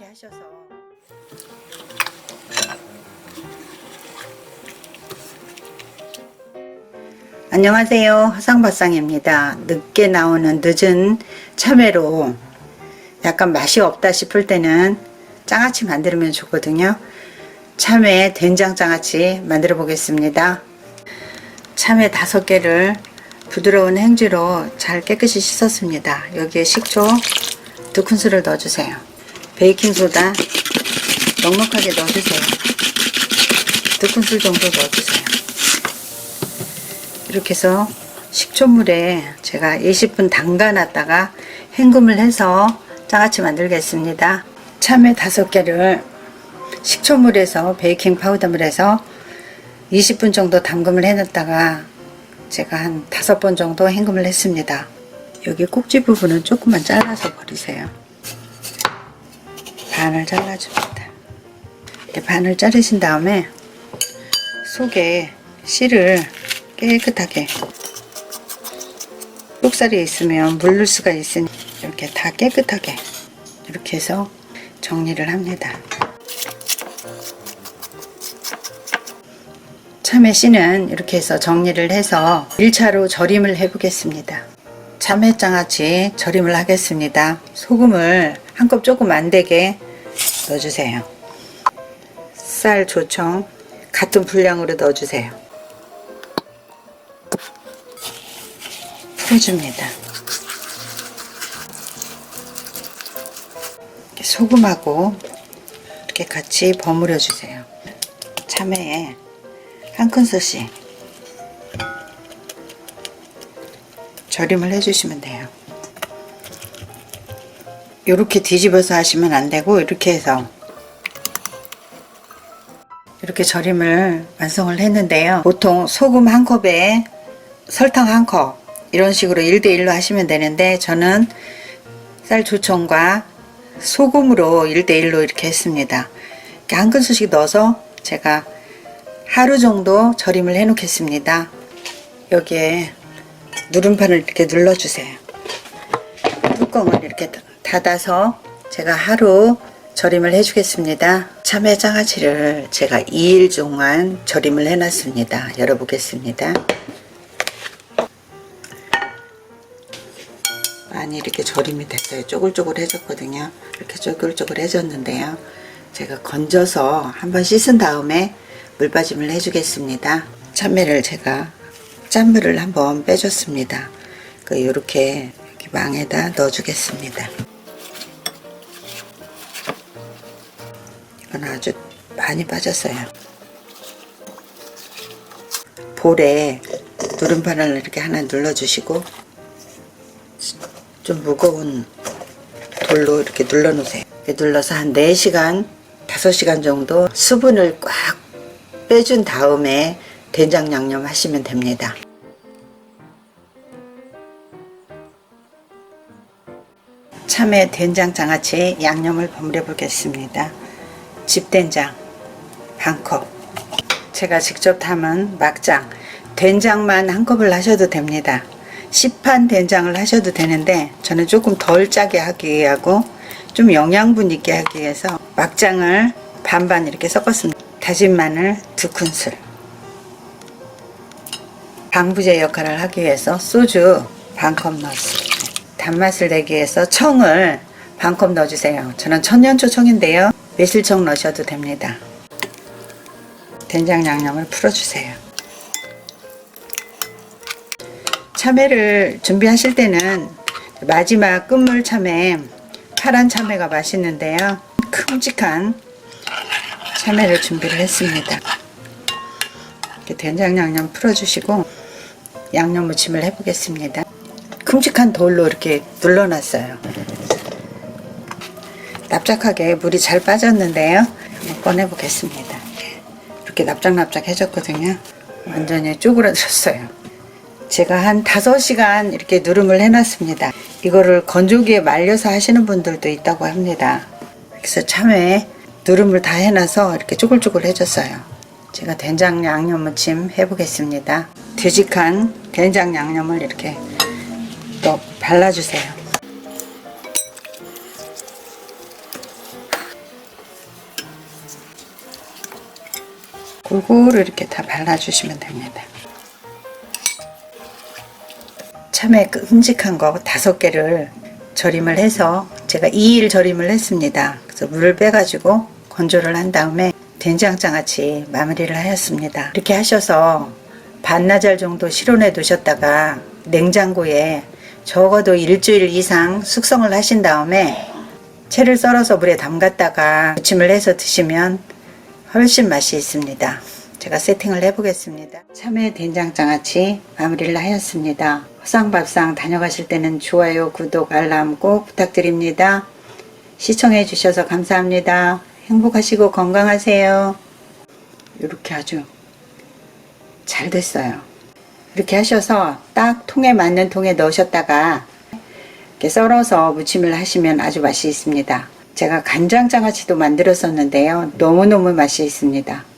이렇게 하셔서 안녕하세요. 화상바상입니다. 늦게 나오는 늦은 참외로 약간 맛이 없다 싶을 때는 장아찌 만들면 좋거든요. 참외 된장 장아찌 만들어 보겠습니다. 참외 다섯 개를 부드러운 행주로 잘 깨끗이 씻었습니다. 여기에 식초 두 큰술을 넣어주세요. 베이킹소다 넉넉하게 넣어주세요. 두 큰술 정도 넣어주세요. 이렇게 해서 식초물에 제가 20분 담가놨다가 헹굼을 해서 장아찌 만들겠습니다. 참외 다섯 개를 식초물에서 베이킹 파우더물에서 20분 정도 담금을 해놨다가 제가 한 다섯 번 정도 헹굼을 했습니다. 여기 꼭지 부분은 조금만 잘라서 버리세요. 반을 잘라줍니다. 이렇게 반을 자르신 다음에 속에 씨를 깨끗하게 속살이 있으면 물를 수가 있으니 이렇게 다 깨끗하게 이렇게 해서 정리를 합니다. 참외 씨는 이렇게 해서 정리를 해서 1차로 절임을 해 보겠습니다. 참외장아찌 절임을 하겠습니다. 소금을 한 컵 조금 안 되게 넣어주세요. 쌀 조청 같은 분량으로 넣어주세요. 풀어줍니다. 소금하고 이렇게 같이 버무려 주세요. 참외에 한 큰술씩 절임을 해주시면 돼요. 이렇게 뒤집어서 하시면 안 되고 이렇게 해서 이렇게 절임을 완성을 했는데요. 보통 소금 한 컵에 설탕 한 컵 이런 식으로 1대1로 하시면 되는데 저는 쌀 조청과 소금으로 1대1로 이렇게 했습니다. 이렇게 한 큰술씩 넣어서 제가 하루 정도 절임을 해 놓겠습니다. 여기에 누름판을 이렇게 눌러주세요. 뚜껑을 이렇게 닫아서 제가 하루 절임을 해주겠습니다. 참외 장아찌를 제가 2일 동안 절임을 해놨습니다. 열어보겠습니다. 많이 이렇게 절임이 됐어요. 쪼글쪼글해졌거든요. 이렇게 쪼글쪼글해졌는데요. 제가 건져서 한번 씻은 다음에 물빠짐을 해주겠습니다. 참외를 제가 짠물을 한번 빼줬습니다. 그 이렇게 망에다 넣어주겠습니다. 이건 아주 많이 빠졌어요. 볼에 누름판을 이렇게 하나 눌러주시고 좀 무거운 돌로 이렇게 눌러 놓으세요. 이렇게 눌러서 한 4시간, 5시간 정도 수분을 꽉 빼준 다음에 된장 양념 하시면 됩니다. 참외 된장 장아찌 양념을 버무려 보겠습니다. 집된장 한 컵. 제가 직접 담은 막장 된장만 한 컵을 하셔도 됩니다. 시판 된장을 하셔도 되는데 저는 조금 덜 짜게 하기 위하고 좀 영양분 있게 하기 위해서 막장을 반반 이렇게 섞었습니다. 다진 마늘 두 큰술 방부제 역할을 하기 위해서 소주 반컵 넣었습니다. 단맛을 내기 위해서 청을 반컵 넣어주세요. 저는 천년초청인데요. 매실청 넣으셔도 됩니다. 된장 양념을 풀어주세요. 참외를 준비하실 때는 마지막 끝물 참외 파란 참외가 맛있는데요. 큼직한 참외를 준비를 했습니다. 이렇게 된장 양념 풀어주시고 양념 무침을 해보겠습니다. 큼직한 돌로 이렇게 눌러놨어요. 납작하게 물이 잘 빠졌는데요. 한번 꺼내보겠습니다. 이렇게 납작납작 해졌거든요. 완전히 쪼그라들었어요. 제가 한 5시간 이렇게 누름을 해놨습니다. 이거를 건조기에 말려서 하시는 분들도 있다고 합니다. 그래서 참외 누름을 다 해놔서 이렇게 쪼글쪼글해졌어요. 제가 된장 양념 무침 해보겠습니다. 되직한 된장 양념을 이렇게 또 발라주세요. 골고루 이렇게 다 발라주시면 됩니다. 참외 끔찍한 거 다섯 개를 절임을 해서 제가 2일 절임을 했습니다. 그래서 물을 빼가지고 건조를 한 다음에 된장장아찌 마무리를 하였습니다. 이렇게 하셔서 반나절 정도 실온에 두셨다가 냉장고에 적어도 일주일 이상 숙성을 하신 다음에 채를 썰어서 물에 담갔다가 무침을 해서 드시면 훨씬 맛이 있습니다. 제가 세팅을 해보겠습니다. 참외 된장장아찌 마무리를 하였습니다. 화상밥상 다녀가실 때는 좋아요, 구독, 알람 꼭 부탁드립니다. 시청해 주셔서 감사합니다. 행복하시고 건강하세요. 이렇게 아주 잘 됐어요. 이렇게 하셔서 딱 통에 맞는 통에 넣으셨다가 이렇게 썰어서 무침을 하시면 아주 맛이 있습니다. 제가 간장장아찌도 만들었었는데요. 너무너무 맛이 있습니다.